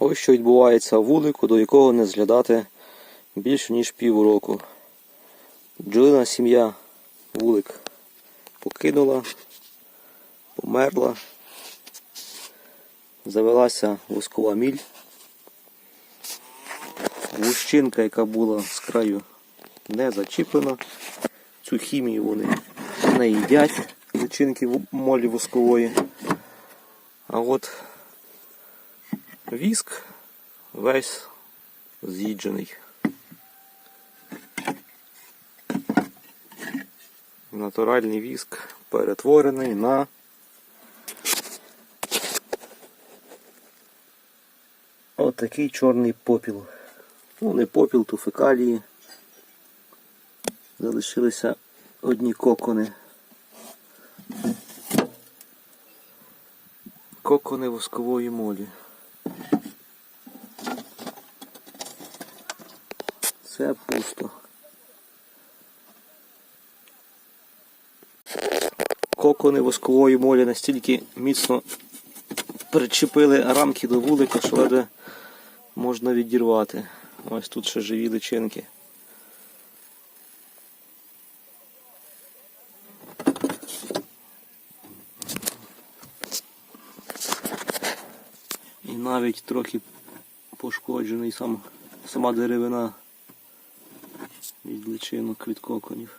Ось що відбувається вулику, до якого не зглядати більше ніж півроку. Бджолина сім'я вулик покинула, померла, завелася воскова міль. Лущинка, яка була з краю, не зачіплена. Цю хімію вони не їдять, личинки молі воскової. А от віск весь з'їджений. Натуральний віск перетворений на отакий чорний попіл. Ну, не попіл, то фекалії. Залишилися одні кокони. Кокони воскової молі. Це пусто. Кокони воскової молі настільки міцно причепили рамки до вулика, що ледве можна відірвати. Ось тут ще живі личинки. І навіть трохи пошкоджений сам, сама деревина від личинок від коконів.